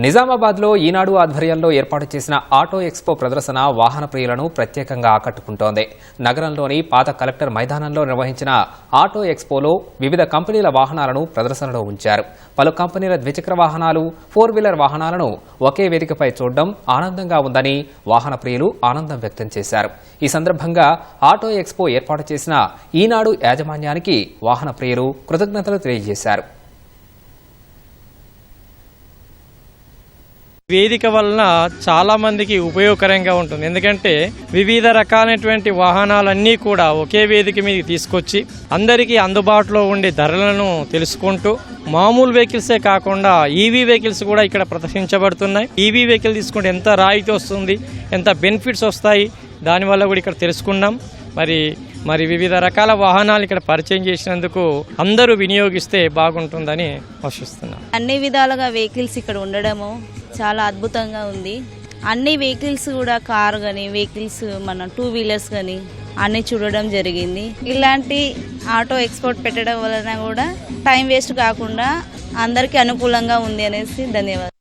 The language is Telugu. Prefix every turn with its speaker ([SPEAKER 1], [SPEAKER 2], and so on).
[SPEAKER 1] నిజామాబాద్లో ఈనాడు ఆధ్వర్యంలో ఏర్పాటు చేసిన ఆటో ఎక్స్పో ప్రదర్శన వాహన ప్రియులను ప్రత్యేకంగా ఆకట్టుకుంటోంది. నగరంలోని పాత కలెక్టర్ మైదానంలో నిర్వహించిన ఆటో ఎక్స్పోలో వివిధ కంపెనీల వాహనాలను ప్రదర్శనలో ఉంచారు. పలు కంపెనీల ద్విచక్ర వాహనాలు ఫోర్ వీలర్ వాహనాలను ఒకే వేదికపై చూడడం ఆనందంగా ఉందని వాహన ప్రియులు ఆనందం వ్యక్తం చేశారు. ఈ సందర్భంగా ఆటో ఎక్స్పో ఏర్పాటు చేసిన ఈనాడు యాజమాన్యానికి వాహన ప్రియులు కృతజ్ఞతలు తెలియజేశారు.
[SPEAKER 2] వేదిక వలన చాలా మందికి ఉపయోగకరంగా ఉంటుంది. ఎందుకంటే వివిధ రకాలైనటువంటి వాహనాలన్నీ కూడా ఒకే వేదిక మీద తీసుకొచ్చి అందరికీ అందుబాటులో ఉండే ధరలను తెలుసుకుంటూ మామూలు వెహికల్సే కాకుండా ఈవీ వెహికల్స్ కూడా ఇక్కడ ప్రదర్శించబడుతున్నాయి. ఈవీ వెహికల్ తీసుకుంటే ఎంత రాయితీ వస్తుంది ఎంత బెనిఫిట్స్ వస్తాయి దానివల్ల కూడా ఇక్కడ తెలుసుకున్నాం. మరి మరి వివిధ రకాల వాహనాలు ఇక్కడ పరిచయం చేసినందుకు అందరూ వినియోగిస్తే బాగుంటుందని ఆశిస్తున్నాను
[SPEAKER 3] అన్ని విధాలుగా వెహికల్స్ ఇక్కడ ఉండడము చాలా అద్భుతంగా ఉంది. అన్ని వెహికల్స్ కూడా కార్ కానీ వెహికల్స్ మన టూ వీలర్స్ కానీ అన్ని చూడడం జరిగింది. ఇలాంటి ఆటో ఎక్స్పోర్ట్ పెట్టడం వలన కూడా టైం వేస్ట్ కాకుండా అందరికీ అనుకూలంగా ఉంది అనేసి ధన్యవాదాలు.